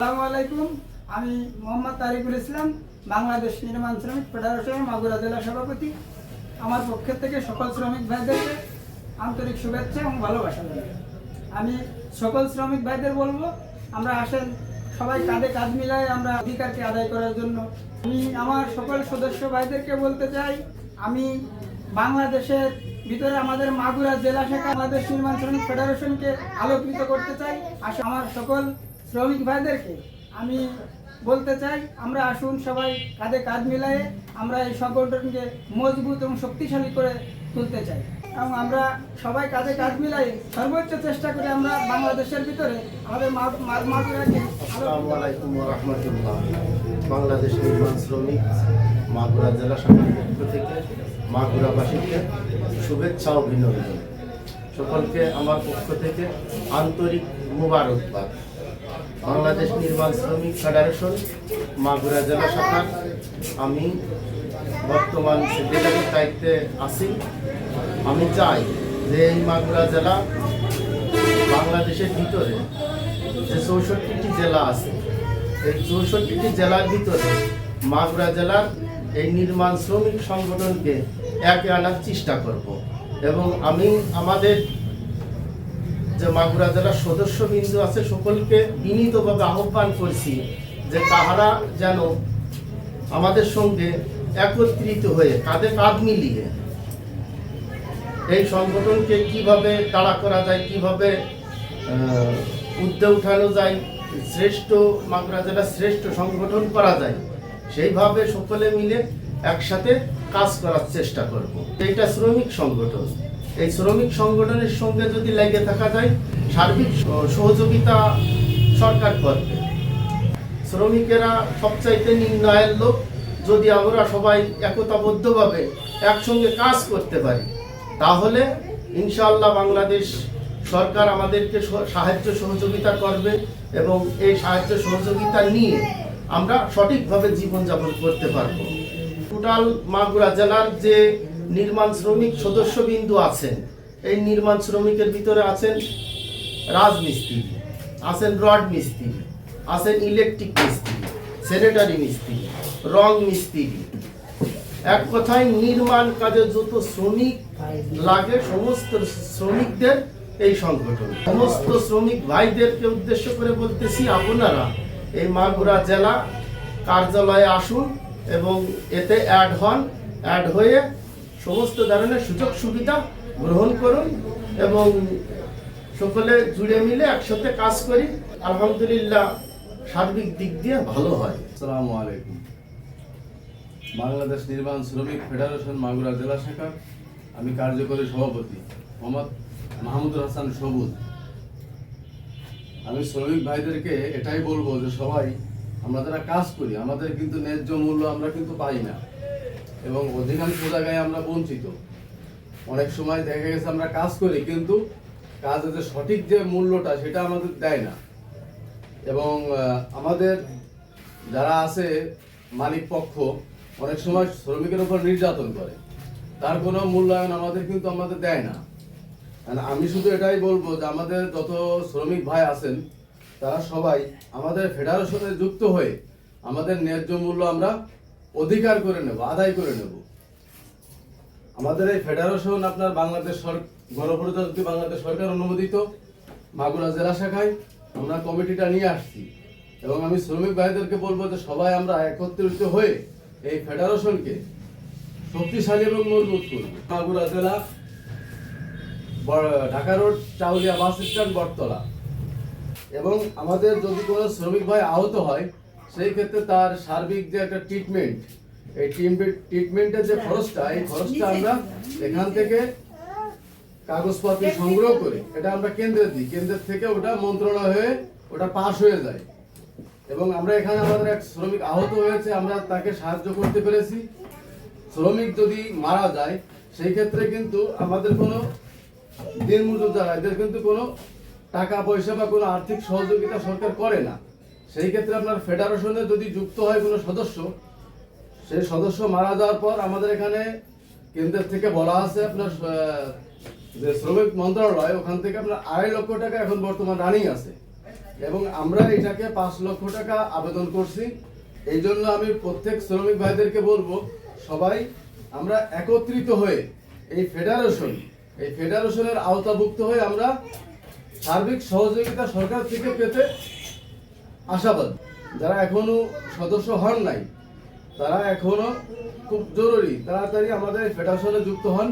আসসালামু আমি মোহাম্মদ তারিকুল ইসলাম, বাংলাদেশ নির্মাণ শ্রমিক ফেডারেশনের মাগুরা জেলা সভাপতি। আমার পক্ষের থেকে সকল শ্রমিক ভাইদেরকে আন্তরিক শুভেচ্ছা এবং ভালোবাসা আমি সকল শ্রমিক ভাইদের বলব, আমরা আসেন, সবাই কাঁধে মিলাই আমরা অধিকারকে আদায় করার জন্য। আমি আমার সকল সদস্য ভাইদেরকে বলতে চাই, আমি বাংলাদেশের ভিতরে আমাদের মাগুরা জেলা শাখা বাংলাদেশ নির্মাণ শ্রমিক ফেডারেশনকে আলোকিত করতে চাই। আমার সকল শ্রমিক ভাইদেরকে আমি বলতে চাই, আমরা আসুন সবাই কাঁধে কাঁধ মিলিয়ে আমরা এই সংগঠনকে মজবুত এবং শক্তিশালী করে তুলতে চাই। এবং আমরা সবাই কাঁধে কাঁধ মিলাই সর্বোচ্চ চেষ্টা করে আমরা বাংলাদেশের ভিতরে আমাদের মা- মা- মাগুরাকে বাংলাদেশ নির্মাণ শ্রমিক মাগুরা জেলা শাখার পক্ষ থেকে মাগুরাবাসীকে শুভেচ্ছা অভিনন্দন। সকলকে আমার পক্ষ থেকে আন্তরিক মুবারকবাদ। বাংলাদেশ নির্মাণ শ্রমিক ফেডারেশন, মাগুরা জেলা শাখার আমি বর্তমান সেক্রেটারির দায়িত্বে আছি। আমি চাই যে এই মাগুরা জেলা বাংলাদেশের ভিতরে যে চৌষট্টিটি জেলা আছে, এই চৌষট্টিটি জেলার ভিতরে মাগুরা জেলার এই নির্মাণ শ্রমিক সংগঠনকে একে আনার চেষ্টা করব। এবং আমি আমাদের যে মাগুরা জেলার সদস্যবৃন্দ আছে সকলকে বিনীতভাবে আহ্বান করছি যে তাহারা যেন আমাদের সঙ্গে একত্রিত হয়ে কাঁধে কাঁধ মিলিয়ে এই সংগঠনকে কীভাবে তাড়া করা যায়, কীভাবে উদ্যে উঠানো যায়, শ্রেষ্ঠ মাগুরা জেলার শ্রেষ্ঠ সংগঠন করা যায়, সেইভাবে সকলে মিলে একসাথে কাজ করার চেষ্টা করব। এইটা শ্রমিক সংগঠন। এই শ্রমিক সংগঠনের সঙ্গে যদি লেগে থাকা যায়, সার্বিক সহযোগিতা সরকার করবে। শ্রমিকেরা সবচাইতে নির্ণয়ের লোক যদি আমরা সবাই একতাবদ্ধভাবে একসঙ্গে কাজ করতে পারি, তাহলে ইনশাআল্লাহ বাংলাদেশ সরকার আমাদেরকে সাহায্য সহযোগিতা করবে এবং এই সাহায্য সহযোগিতা নিয়ে আমরা সঠিকভাবে জীবনযাপন করতে পারব। টোটাল মাগুরা জেলার যে নির্মাণ শ্রমিক সদস্যবিন্দু আছেন। এই নির্মাণ শ্রমিকের ভিতরে আছেন রাজমিস্ত্রি, আছেন রড মিস্ত্রি, আছেন ইলেকট্রিক মিস্ত্রি স্যানিটারি মিস্ত্রি, রং মিস্ত্রি। এক কথায় নির্মাণ কাজে যত শ্রমিক লাগে, সমস্ত শ্রমিকদের এই সংগঠন। সমস্ত শ্রমিক ভাইদেরকে উদ্দেশ্য করে বলতেছি, আপনারা এই মাগুরা জেলা কার্যালয়ে আসুন এবং এতে অ্যাড হন। অ্যাড হয়ে সমস্ত ধরনের সুযোগ সুবিধা গ্রহণ করুন এবং সকলে জুড়ে মিলে একসাথে কাজ করি। আলহামদুলিল্লাহ, সার্বিক দিক দিয়ে ভালো হয়। আসসালামু আলাইকুম। বাংলাদেশ নির্মাণ শ্রমিক ফেডারেশন মাগুরা জেলা শাখা আমি কার্যকরী সভাপতি মোহাম্মদ মাহমুদুল হাসান সবুজ। আমি শ্রমিক ভাইদেরকে এটাই বলব যে সবাই, আমরা যারা কাজ করি, আমাদের কিন্তু ন্যায্য মূল্য আমরা কিন্তু পাই না। এবং অধিকাংশ জায়গায় আমরা বঞ্চিত। অনেক সময় দেখা গেছে আমরা কাজ করি, কিন্তু কাজের যে সঠিক যে মূল্যটা সেটা আমাদের দেয় না। এবং আমাদের যারা আছে মালিক পক্ষ অনেক সময় শ্রমিকের উপর নির্যাতন করে। তার কোনো মূল্যায়ন আমাদের কিন্তু আমাদের দেয় না। আমি শুধু এটাই বলব যে আমাদের যত শ্রমিক ভাই আছেন, তারা সবাই আমাদের ফেডারেশনে যুক্ত হয়ে আমাদের ন্যায্য মূল্য আমরা অধিকার করে নেব, আদায় করে নেব। আমাদের এই ফেডারেশন আপনার বাংলাদেশ গণপ্রজাতন্ত্রী বাংলাদেশ সরকার অনুমোদিত মাগুরা জেলা শাখায়। আমরা কমিটিটা নিয়ে আসছি। এবং আমি শ্রমিক ভাইদেরকে বলব যে সবাই আমরা একত্রিত হয়ে এই ফেডারেশনকে শক্তিশালী এবং মজবুত করব। মাগুরা জেলা Dhaka road, Chauliya bus stand, Bottola. এবং আমাদের যদি কোনো শ্রমিক ভাই আহত হয় সেই ক্ষেত্রে তার সার্বিক যে একটা ট্রিটমেন্ট এই ট্রিটমেন্টের যে খরচটা এই খরচটা আমরা এখান থেকে কাগজপত্র সংগ্রহ করে এটা আমরা কেন্দ্রে দিই। কেন্দ্রের থেকে ওটা মন্ত্রণালয় হয়ে ওটা পাস হয়ে যায়। এবং আমরা এখানে আমাদের এক শ্রমিক আহত হয়েছে আমরা তাকে সাহায্য করতে পেরেছি। শ্রমিক যদি মারা যায় সেই ক্ষেত্রে কিন্তু আমাদের কোনো দিন মজুর যারা এদের কিন্তু কোনো টাকা পয়সা বা কোনো আর্থিক সহযোগিতা সরকার করে না। সেই ক্ষেত্রে আপনার ফেডারেশনে যদি যুক্ত হয় কোনো সদস্য, সেই সদস্য মারা যাওয়ার পর আমাদের এখানে কেন্দ্রের থেকে বলা আছে আপনার যে শ্রমিক মন্ত্রণালয়, ওখান থেকে আপনার আড়াই লক্ষ টাকা এখন বর্তমান রানিং আছে। এবং আমরা এটাকে পাঁচ লক্ষ টাকা আবেদন করছি। এই জন্য আমি প্রত্যেক শ্রমিক ভাইদেরকে বলব, সবাই আমরা একত্রিত হয়ে এই ফেডারেশন, এই ফেডারেশনের আওতাভুক্ত হয়ে আমরা সার্বিক সহযোগিতা সরকার থেকে পেতে আশাবাদ। যারা এখনও সদস্য হন নাই, তারা এখনও খুব জরুরি, তাড়াতাড়ি আমাদের ফেডারেশনে যুক্ত হন।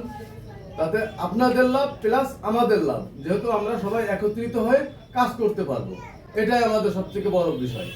তাতে আপনাদের লাভ প্লাস আমাদের লাভ। যেহেতু আমরা সবাই একত্রিত হয়ে কাজ করতে পারব। এটাই আমাদের সবথেকে বড় বিষয়।